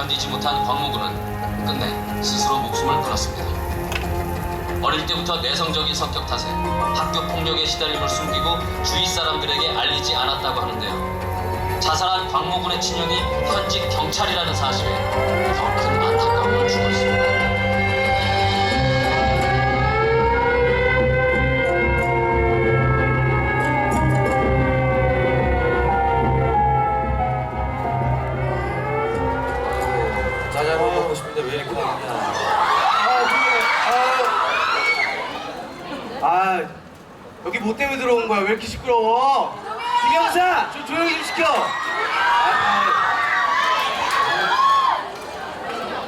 견디지 못한 광무군은 끝내 스스로 목숨을 끊었습니다. 어릴 때부터 내성적인 성격 탓에 학교 폭력의 시달림을 숨기고 주위 사람들에게 알리지 않았다고 하는데요. 자살한 광무군의 친형이 현직 경찰이라는 사실에 더 큰 안타까움을 주고 있습니다. 거야? 왜 이렇게 시끄러워? 김영사 좀 조용히 좀 시켜.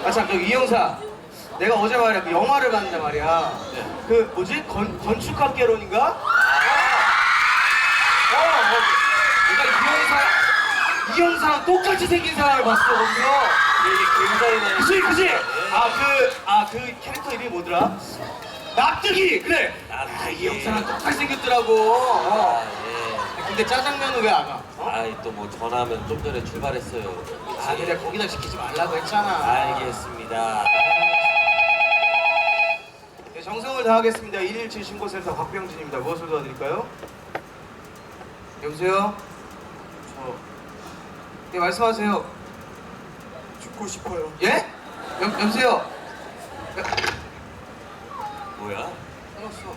아참 저 이영사 내가 어제 말이야 그 영화를 봤는데 말이야. 그 뭐지 건 건축학개론인가? 어, 어, 내가 이영사 이영사랑 똑같이 생긴 사람을 봤어 거기서. 이게 굉장히 그지 그지 아그 아 그 캐릭터 이름이 뭐더라 납득이 그래 아이 영사랑 똑같이 생겼더라고 어. 아, 예. 근데 짜장면은 왜 안 와? 어? 아이 또뭐 전화하면 좀 전에 출발했어요. 아 근데 거기다 시키지 말라고 했잖아 알겠습니다. 네, 정성을 다하겠습니다 117 신고센터 박병진입니다 무엇을 도와드릴까요? 여보세요? 저... 네 말씀하세요 죽고 싶어요. 예? 여, 여보세요? 뭐야? 끊었어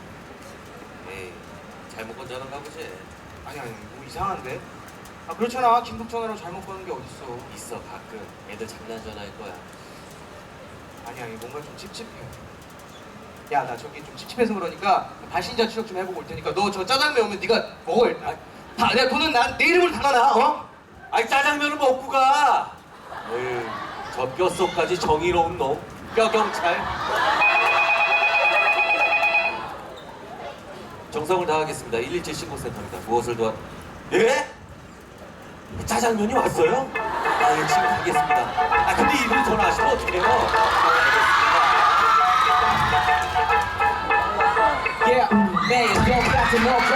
에이, 잘못 건 전화가 보지. 아니 아니 뭐 이상한데? 아 그렇잖아 긴급 전화로 잘못 거는 게 어딨어 있어 가끔 애들 장난 전화일 거야. 아니 아니 뭔가 좀 찝찝해. 야 나 저기 좀 찝찝해서 그러니까 발신자 추적 좀 해보고 올 테니까 너 저 짜장면 오면 네가 먹어 일단. 다 내가 돈은 난 내 이름으로 다 놔놔 어? 아이 짜장면을 먹고 가. 에이, 저 뼛속까지 정의로운 놈. 뼈경찰. 정성을 다하겠습니다. 117 신고센터입니다. 무엇을 도와? 예? 짜장면이 왔어요? 아, 예, 지금 가겠습니다. 아, 근데 이분 전화하시면 어떡해요? Yeah, got to know,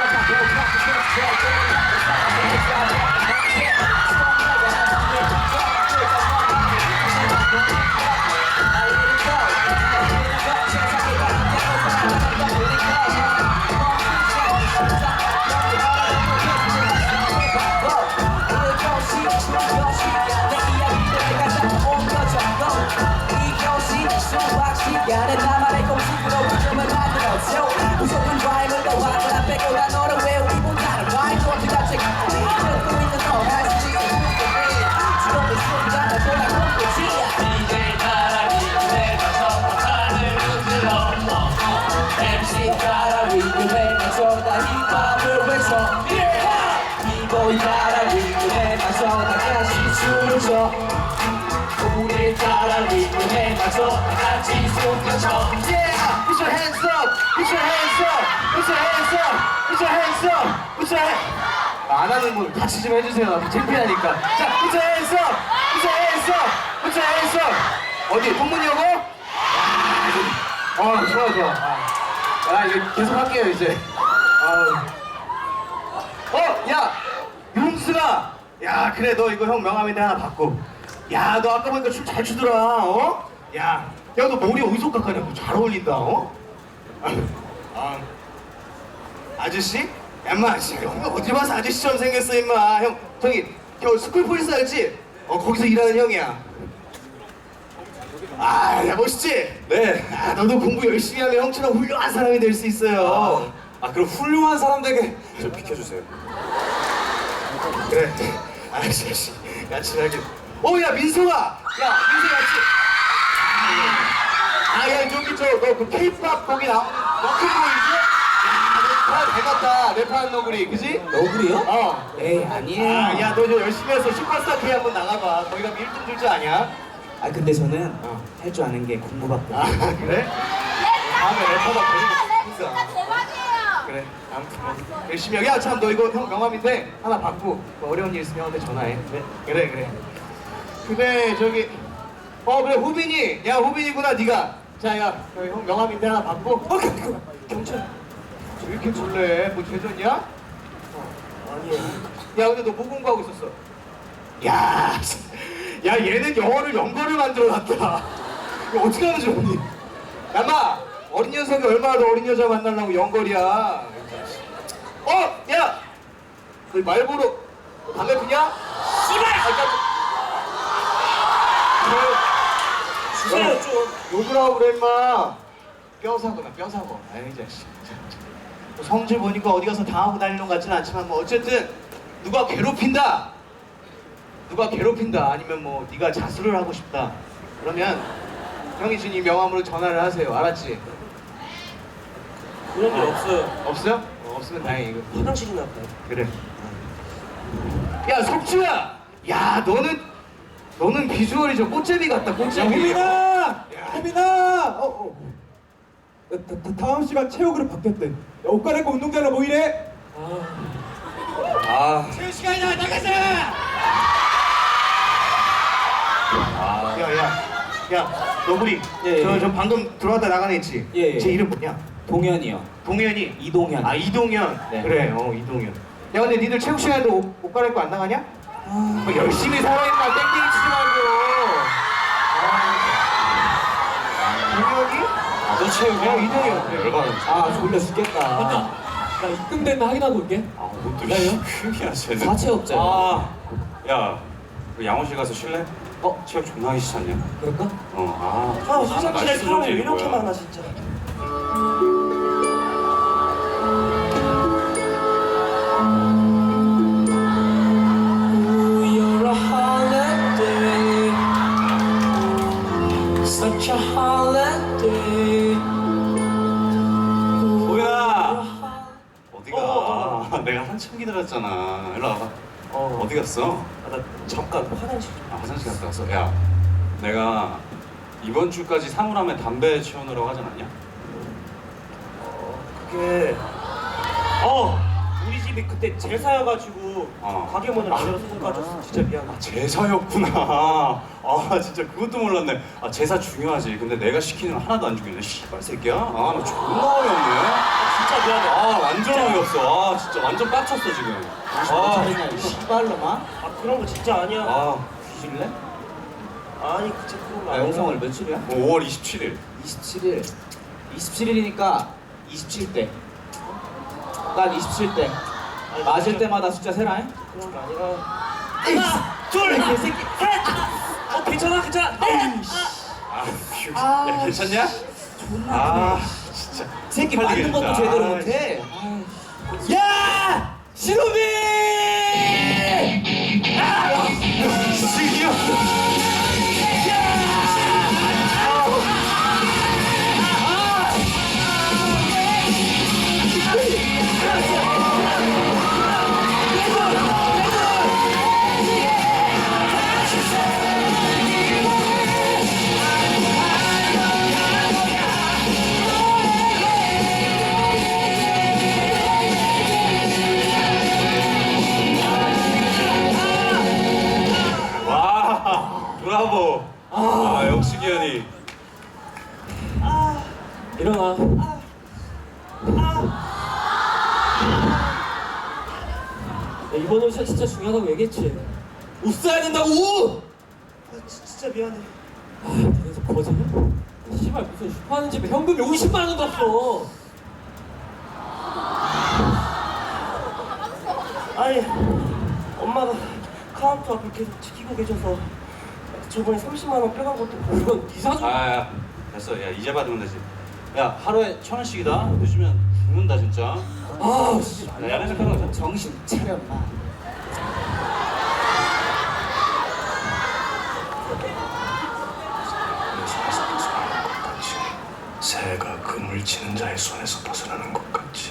put your hands up, put your hands up, put your hands up, put your hands. 안 하는 분 같이 좀 해주세요. 나 창피하니까. 자, put your hands up, put your hands up, put your hands up. 어디 동문여고? 어, 좋아 좋아. 아, 아 이거 계속 할게요 이제. 아. 어, 야, 용수가. 야, 그래 너 이거 형 명함인데 하나 받고. 야, 너 아까 보니까 춤 잘 추더라. 어? 야, 야, 너 머리 어디서 깎아냐고 잘 어울린다. 어? 아, 아저씨? 야, 인마, 진짜 형 어디 봐서 아저씨처럼 생겼어, 임마. 형, 저기, 저 스쿨 폴리스 알지? 어, 거기서 일하는 형이야. 아, 야, 멋있지? 네. 아, 너도 공부 열심히 하면 형처럼 훌륭한 사람이 될 수 있어요. 아, 그럼 훌륭한 사람들에게 좀 비켜주세요. 그래. 알았어, 알았어. 같이 하긴. 어, 야, 민서가! 야, 민서 같이. 아, 야, 저기 저, 너그 케이팝 거기 나오는 너잘 갔다. 랩하는 너구리, 그지? 너구리요? 어. 에이 아니에요 아, 야, 너저 열심히 해서 슈퍼스타 K 한번 나가봐. 거기 가면 1등 줄 줄 아냐? 아 근데 저는 어. 할 줄 아는 게 공부밖에 아, 그래? 다음에 래퍼가 걸리고 싶어. 대박이에요. 그래, 아무튼 뭐 열심히 해. 야, 참, 너 이거 형 명함인데 하나 받고 뭐 어려운 일 있으면 형한테 전화해. 그래, 그래, 그래. 그래 저기 어 그래 후빈이 야 후빈이구나 네가 자야 형 명함인데 하나 받고 어 그, 그, 경찰 왜 이렇게 놀래 뭐 죄졌냐? 어, 아니에요 야 근데 너 뭐 공부하고 있었어? 야, 야 얘는 영어를 연거를 만들어놨다 이거 어떻게 하면 좋니? 야마 어린 녀석이 얼마나 더 어린 여자 만나려고 연거리야 어! 야! 그 말보로 담배 피냐? 씨발! 주세요 좀. 욕을 하고 그래 임마. 뼈사고나 뼈사고. 아이 자식. 뭐 성질 보니까 어디 가서 당하고 다니는 것 같지는 않지만 뭐 어쨌든 누가 괴롭힌다. 누가 괴롭힌다. 아니면 뭐 네가 자수를 하고 싶다. 그러면 형이 준이 명함으로 전화를 하세요. 알았지? 그런 일 없어요. 없어요? 어, 없으면 다행이고. 화장실이나 가요. 그래. 야 석주야, 야 너는 너는 비주얼이 저 꽃제비 같다 꽃제비. 호빈아! 호빈아! 어, 어. 다, 다, 다음 시간 체육으로 바뀌었대. 야, 옷 갈아입고 운동장으로 모이래. 아, 체육 시간이다 나가자. 야야, 야 너구리, 예, 예. 저, 저 방금 들어왔다 나가네 있지. 예, 예. 제 이름 뭐냐? 동현이요. 동현이. 이동현. 아 이동현. 네. 그래, 어 이동현. 야 근데 니들 체육 시간에도 옷, 옷 갈아입고 안 나가냐? 뭐 열심히 살아 임마 땡땡이 치지 말고. 동현이? 너 체육이야? 어, 이동현. 그래. 열받아. 아, 졸려 죽겠다. 나 입금됐나 확인하고 올게. 아, 옷도 흉이야, 쟤는. 사채업자. 아, 야, 그 양호실 가서 쉴래? 어? 체육 존나 하기 싫지 않냐? 그럴까? 어, 아. 아, 화장실에 날씨 사람이 왜 이렇게. 많아, 진짜. 어, 갔어? 아, 나 잠깐 화장실. 아, 화장실 갔다 왔어. 야, 내가 이번 주까지 사물함에 담배 채워놓으라고 하지 않았냐? 그게 어 우리 집이 그때 제사여가지고 어. 가게 문을 안 열어서 못 가졌어. 진짜 미안해. 아, 제사였구나. 아, 진짜 그것도 몰랐네. 아, 제사 중요하지. 근데 내가 시키는 거 하나도 안 주길래 씨발 새끼야. 아, 나 존나 어이없네. 진짜 미안해. 아, 완전 어이없어. 아, 진짜 완전 빡쳤어 지금. 아, 씨발로만? 아 그런 거 진짜 아니야. 아, 뒤질래? 아니 진짜 그런 거 아, 아니야. 영상을 며칠이야? 5월 27일. 27일. 27일이니까 27대. 난 27대. 맞을 때마다 숫자 세라. 잉? 그런 거 아니라. 하나, 둘, 개새끼, 셋. 어 괜찮아, 괜찮아. 아, 휴. 야, 괜찮냐? 존나 아, 진짜. 새끼 맞는 것도. 제대로 아, 못해. 야, 신호비! 얘기했지. 옷 사야 된다고 옷! 아, 지- 진짜 미안해. 아, 그래서 거짓말? 씨발 무슨 슈퍼하는 집에 현금이 50만 원도 없어. 아니 엄마가 카운터 앞을 계속 지키고 계셔서 저번에 30만 원 빼간 것도. 그건 네 사준. 아, 야, 됐어. 야, 이제 받으면 되지. 야, 하루에 천 원씩이다. 늦으면 죽는다 진짜. 아, 씨. 야, 야간 가자. 정신 차려, 마. 새가 치는 자의 손에서 벗어나는 것 같이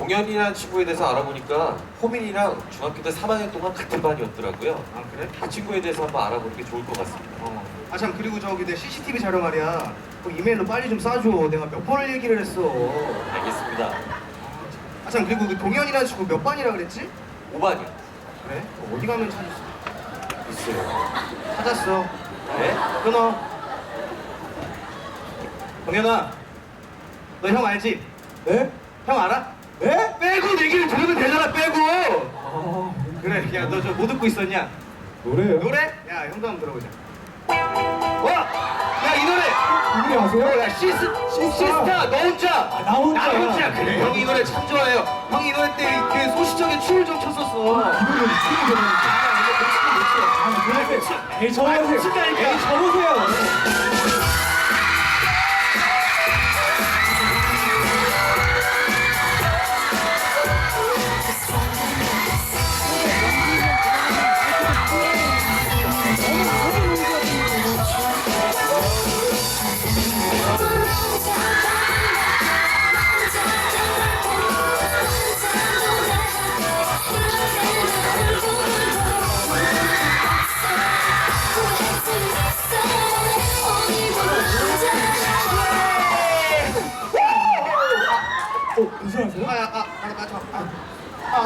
동현이라는 친구에 대해서 알아보니까 호민이랑 중학교 때 3학년 동안 같은 반이었더라고요. 아 그래? 그 친구에 대해서 한번 알아보는 게 좋을 것 같습니다. 어. 아 참 그리고 저기 내 CCTV 자료 말이야 그 이메일로 빨리 좀 쏴줘 내가 몇 번을 얘기를 했어 알겠습니다. 아 참 그리고 그 동현이라는 친구 몇 반이라 그랬지? 5반이요. 그래? 어디 가면 찾을 수 글쎄요. 찾았어 네? 끊어 동현아 너 형 알지? 네? 형 알아? 네? 빼고 얘기를 들으면 되잖아 빼고 아 그래 야 너 저 뭐 듣고 있었냐? 노래요? 노래? 야 형도 한번 들어보자 와! 야 이 노래! 이 노래 아세요? 야 시스, 시스타 너 혼자! 아, 나 혼자. 그래 형이 이 노래 참 좋아해요 형이 이 노래 때 그 소시적인 춤을 좀 췄었어 이 노래 미치게 들었는데 아 그래 에이 접으세요 미친다니까. 에이 접으세요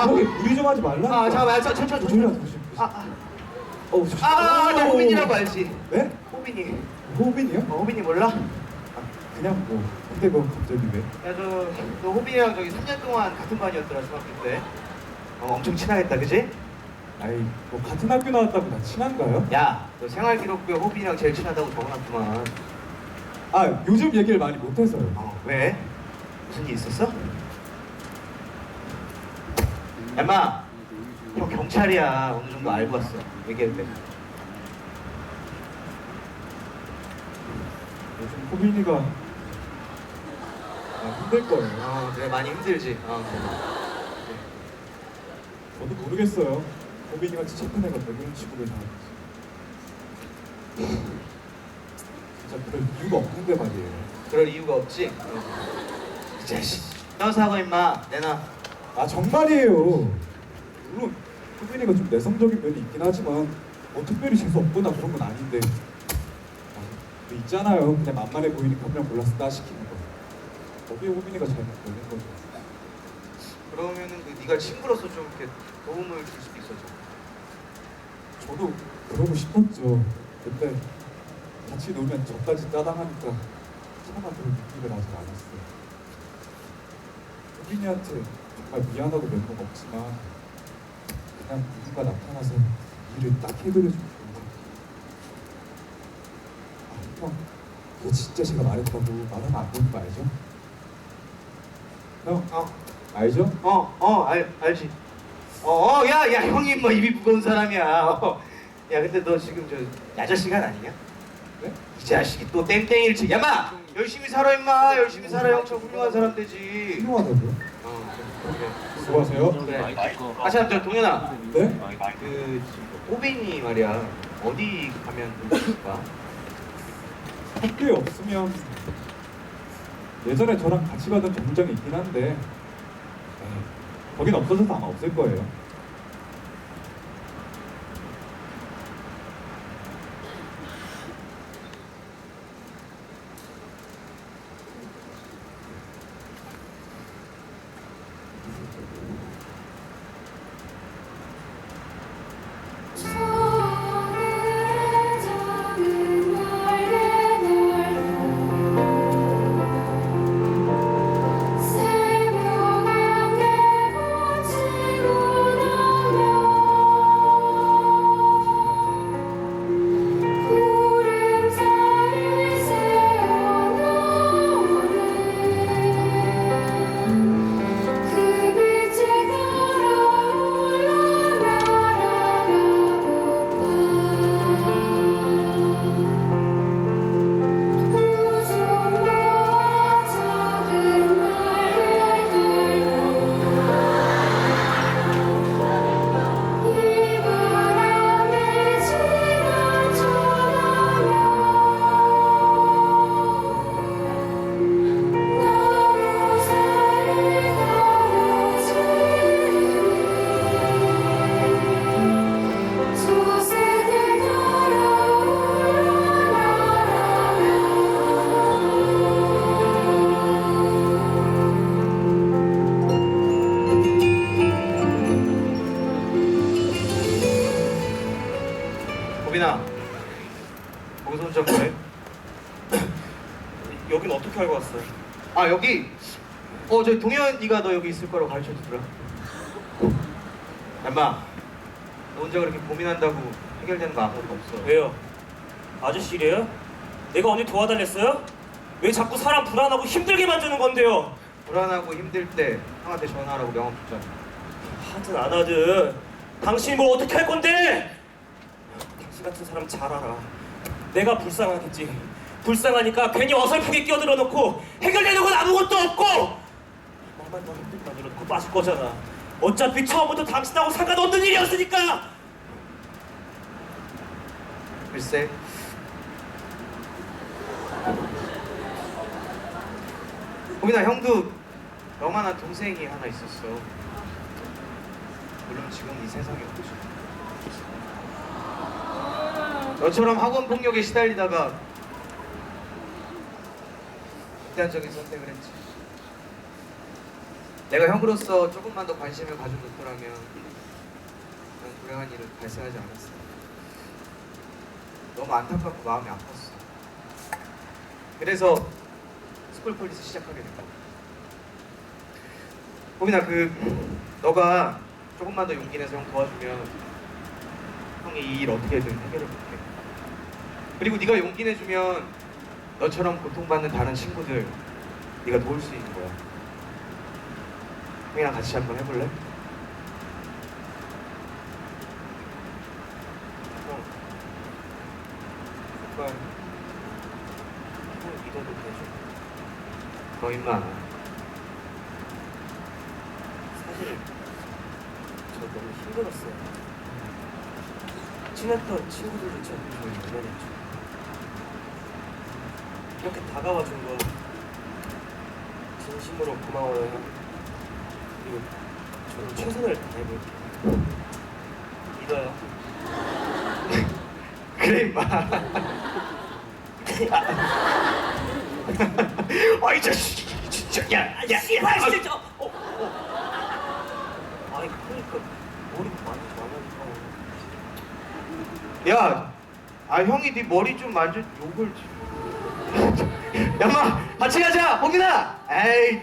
아, 아, 거기 무리 좀 하지 말라 아, 잠깐만, 천, 천, 천, 천, 조심히 천. 조심 아, 아, 조심 아, 아, 나 호빈이라고 알지? 네? 호빈이. 호빈이요? 어, 호빈이 몰라? 아, 그냥 뭐 근데 뭐 갑자기 왜? 야, 저, 너 호빈이랑 저기 3년 동안 같은 반이었더라, 중학교 때. 어, 엄청 친하겠다, 그지? 아이 뭐 같은 학교 나왔다고 다 친한가요? 야, 너 생활기록부에 호빈이랑 제일 친하다고 적어놨구만. 아 요즘 얘기를 많이 못해서요 어, 왜? 무슨 일 있었어? 엠마, 형 경찰이야. 어느 정도 알고 왔어. 돼. 요즘 호빈이가 아, 힘들 거예요 어, 그래, 많이 힘들지. 어. 저도 모르겠어요 호빈이 같이 착한 애가 왜 그런 친구를 다 진짜 그럴 이유가 없는데 말이에요 그럴 이유가 없지? 이 자식. 너 사고 임마. 내놔. 아 정말이에요. 물론 호빈이가 좀 내성적인 면이 있긴 하지만 뭐 특별히 재수 없거나 그런 건 아닌데. 아, 그 있잖아요. 그냥 만만해 보이니까 그냥 골라서 따시키는 거. 거기에 호빈이가 잘못 걸린 거죠 그러면은 그 네가 친구로서 좀 이렇게 도움을 줄 수도 있었죠. 저도 그러고 싶었죠. 근데 같이 놀면 저까지 따당하니까 차마 그런 느낌을 아직 안 했어요. 호빈이한테 정말 미안하고 몇번 없지만 그냥 누군가 나타나서 일을 딱 해결해주면 좋은 것 같아요 아, 형 그거 진짜 제가 말했다고 말하면 안 되는 거 알죠? 형 어, 알죠? 어, 어, 알, 알지. 어, 어, 야, 야, 형이 뭐 입이 무거운 사람이야. 어. 야, 근데 너 지금 저 야자 시간 아니냐? 네? 이 자식이 또 땡땡이를 치. 야 마, 열심히 살아 임마. 열심히 살아. 형처럼 훌륭한 사람 되지. 훌륭하다고요? 수고하세요 그래. 아, 참, 저 동현아. 네? 그 호빈이 말이야. 어디 가면 좋을까? 학교에 없으면 예전에 저랑 같이 가던 정장이 있긴 한데 네, 거긴 없어져서 아마 없을 거예요. 저 동현이가 너 여기 있을 거라고 가르쳐 주더라. 엄마 너 혼자 그렇게 고민한다고 해결되는 거 아무것도 없어. 왜요? 아저씨래요? 내가 언제 도와달랬어요? 왜 자꾸 사람 불안하고 힘들게 만드는 건데요? 불안하고 힘들 때 형한테 전화하라고 명함 줬잖아. 하든 안 하든 당신이 뭘 어떻게 할 건데? 당신 같은 사람 잘 알아. 내가 불쌍하겠지. 불쌍하니까 괜히 어설프게 끼어들어 놓고 해결되는 건 아무것도 없고 나만 더 만들어 놓고 빠질 거잖아. 어차피 처음부터 당신하고 상관없는 일이었으니까. 글쎄. 호빈아 형도 너만한 동생이 하나 있었어. 물론 지금 이 세상에 없지. 너처럼 학원 폭력에 시달리다가 극단적인 선택을 했지. 내가 형으로서 조금만 더 관심을 가져줬더라면 그런 불행한 일은 발생하지 않았어. 너무 안타깝고 마음이 아팠어. 그래서 스쿨 폴리스 시작하게 됐고. 호빈아 그 너가 조금만 더 용기 내서 형 도와주면 형이 이 일 어떻게든 해결해 볼게. 그리고 네가 용기 내주면 너처럼 고통받는 다른 친구들 네가 도울 수 있는 거야. 형이랑 같이 한번 해볼래? 형, 오빠 형 믿어도 되죠? 너 임마 사실 저 너무 힘들었어요. 친했던 친구들조차 저를 외면했죠. 이렇게 다가와 준 거 진심으로 고마워요. 형. 그리고 저는 최선을 다해볼게요. 믿어요. 그래 임마 아이 자식 진짜 야야 씨발 진짜. 어, 어. 아이 그러니까 머리 많이 많으니까. 야, 아 형이 네 머리 좀 만져 욕을 좀. 야마 같이 가자 호빈아 에이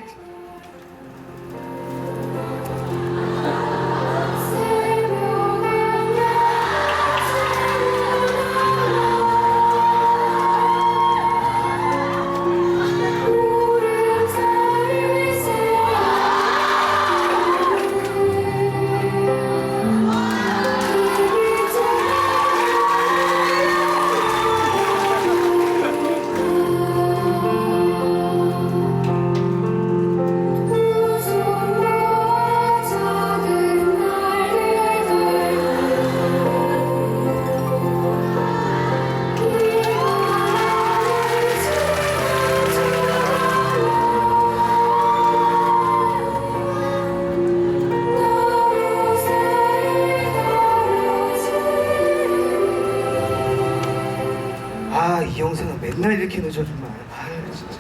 이렇게 늦어 정말 아 진짜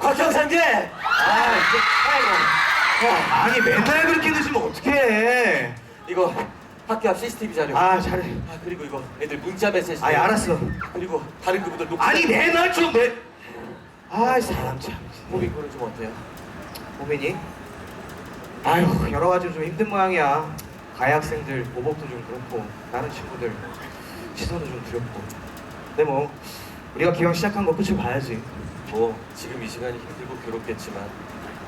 곽경상제. 아 이제 아이고 어, 아니 맨날 그렇게 늦으면 어떡해 이거 학교 앞 CCTV 자료. 아 잘해 아, 그리고 이거 애들 문자 메시지. 아니 알았어 그리고 다른 그분들 녹취. 아니 맨날 좀 내 아 사람 참 호빈 거는 좀 어때요? 호빈이 아유 여러 가지로 좀 힘든 모양이야 가해 학생들 오복도 좀 그렇고 다른 친구들 시선도 좀 두렵고 근데 뭐 우리가 기왕 시작한 거 끝을 봐야지 뭐 지금 이 시간이 힘들고 괴롭겠지만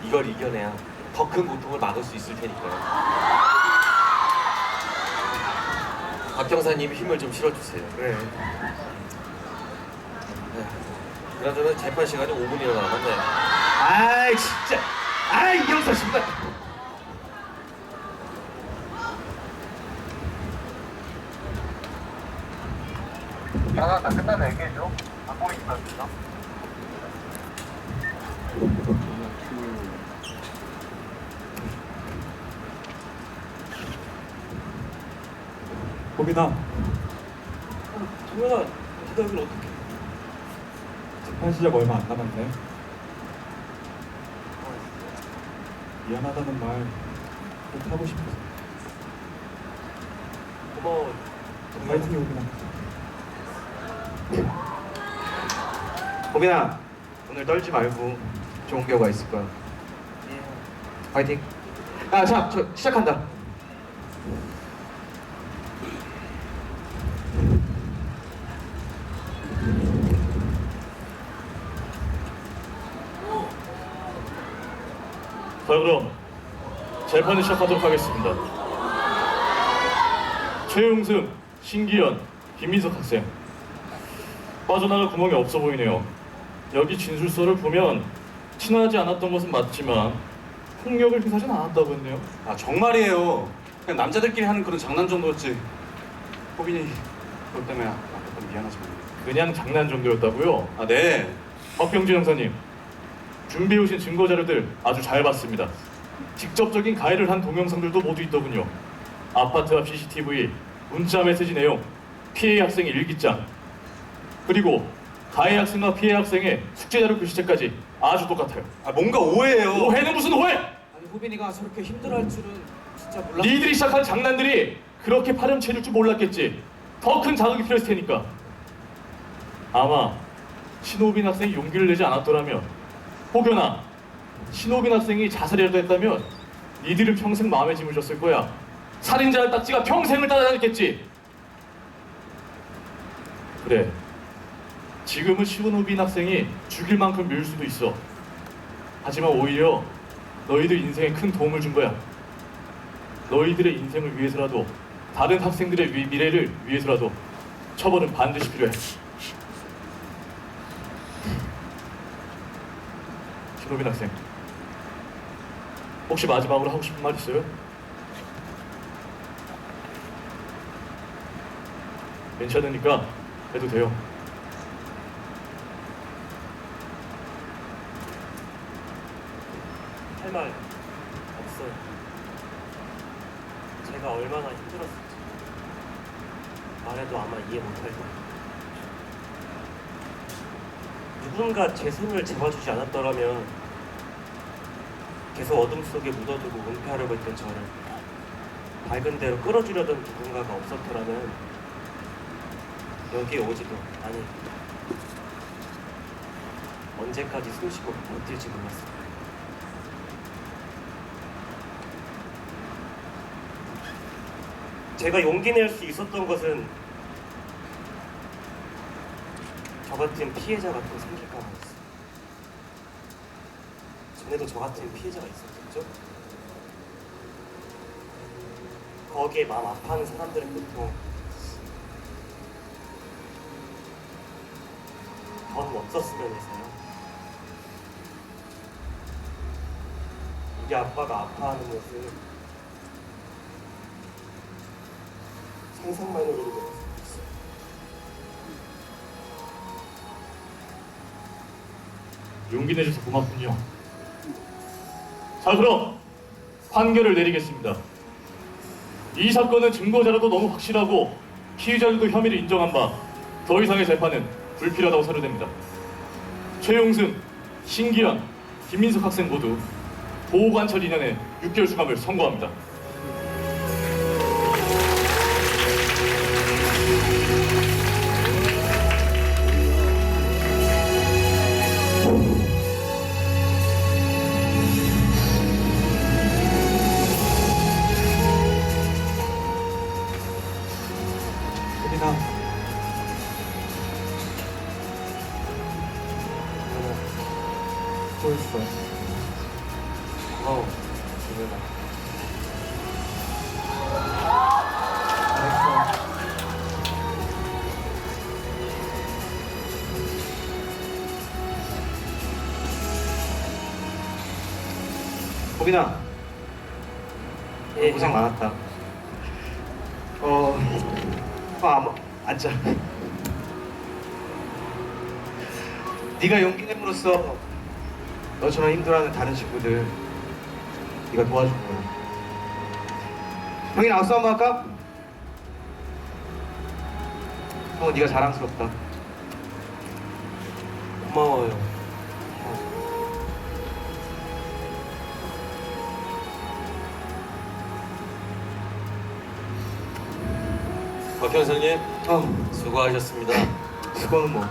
이걸 이겨내야 더 큰 고통을 막을 수 있을 테니까요. 박경사님이 힘을 좀 실어주세요. 그래 네. 그나저나 재판 시간이 5분이나 남았네. 아이 진짜 아이 이영사 정말 나가 다 끝나면 얘기해줘. 안 보이니까 진짜. 호빈아 동현아, 네가 여길 어떻게? 재판 시작 얼마 안 남았네. 미안하다는 말 꼭 하고 싶어서 고마워. 파이팅 호빈아. 호빈아 오늘 떨지 말고 좋은 결과 있을 거야. 파이팅. 아자저 시작한다 재판을 시작하도록 하겠습니다. 최용승, 신기현, 김민석 학생 빠져나갈 구멍이 없어 보이네요. 여기 진술서를 보면 친하지 않았던 것은 맞지만 폭력을 행사하진 않았다고 했네요. 아 정말이에요. 그냥 남자들끼리 하는 그런 장난 정도였지. 호빈이 그것 때문에 아까 미안하지만. 그냥 장난 정도였다고요? 아 네. 박병준 형사님 준비해 오신 증거 자료들 아주 잘 봤습니다. 직접적인 가해를 한 동영상들도 모두 있더군요. 아파트 앞 CCTV, 문자 메시지 내용, 피해 학생의 일기장, 그리고 가해 학생과 피해 학생의 숙제 자료 글씨체까지 아주 똑같아요. 아 뭔가 오해예요. 오해는 무슨 오해? 아니 후빈이가 저렇게 힘들어할 줄은 진짜 몰랐. 니들이 시작한 장난들이 그렇게 파렴치해질 줄 몰랐겠지. 더 큰 자극이 필요했을 테니까. 아마 신호빈 학생이 용기를 내지 않았더라면 혹여나 신호빈 학생이 자살이라도 했다면 니들은 평생 마음에 짐을 졌을 거야. 살인자의 딱지가 평생을 따라다녔겠지. 그래. 지금은 신호빈 학생이 죽일 만큼 미울 수도 있어. 하지만 오히려 너희들 인생에 큰 도움을 준 거야. 너희들의 인생을 위해서라도 다른 학생들의 위- 미래를 위해서라도 처벌은 반드시 필요해. 신호빈 학생, 혹시 마지막으로 하고 싶은 말 있어요? 괜찮으니까 해도 돼요. 할 말 없어요. 제가 얼마나 힘들었을지 말해도 아마 이해 못할 거예요. 누군가 제 손을 잡아주지 않았더라면 계속 어둠 속에 묻어두고 은폐하려고 했던 저를 밝은 대로 끌어주려던 누군가가 없었더라면 여기에 오지도 아니 언제까지 숨쉬고 버틸지 몰랐어요. 제가 용기 낼 수 있었던 것은 저 같은 피해자가 또 생길까 봐였어요. 전에도 저 같은 피해자가 있었겠죠? 거기에 마음 아파하는 사람들은 보통 전 없었으면 해서요. 우리 아빠가 아파하는 모습 상상만으로도 너무 슬펐어요. 용기 내줘서 고맙군요. 자 그럼 판결을 내리겠습니다. 이 사건은 증거 자료도 너무 확실하고 피의자들도 혐의를 인정한 바 더 이상의 재판은 불필요하다고 사료됩니다. 최용승, 신기현, 김민석 학생 모두 보호관찰 2년에 6개월 수감을 선고합니다. 호빈아 예, 고생 형. 많았다 어... 어 안, 앉자 네가 용기 내므로써 너처럼 힘들어하는 다른 친구들 네가 도와준 거야 형이랑 악수 한번 할까? 형은 네가 자랑스럽다 고마워요. 박 형사님 어 수고하셨습니다. 그거는 뭐.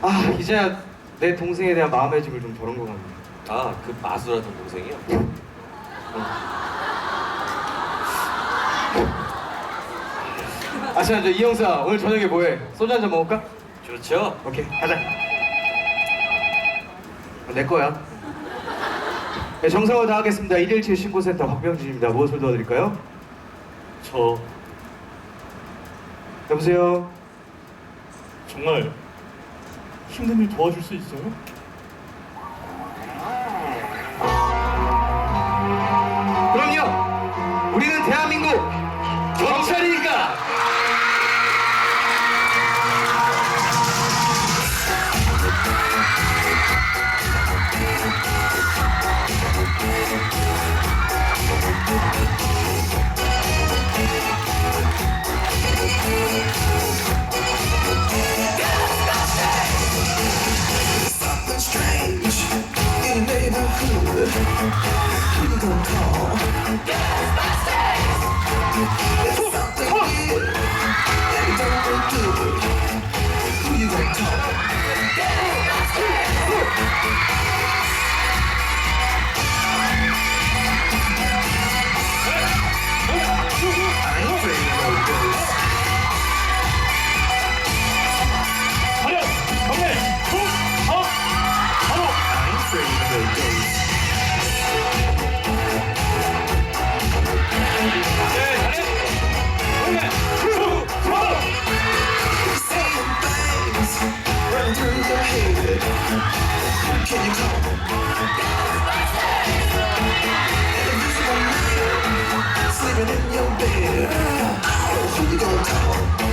아 이제야 내 동생에 대한 마음의 집을 좀 덜은 것 같네. 아, 그 마술하던 동생이요? 아시아 저 이형사 오늘 저녁에 뭐해? 소주 한잔 먹을까? 좋죠. 오케이 가자. 어, 내 거야. 네, 정성을 다하겠습니다. 117 신고센터 박병진입니다. 무엇을 도와드릴까요? 저 여보세요. 정말 힘든 일 도와줄 수 있어요? Ghostbusters! Can you man sleeping in your bed. Who you gonna call?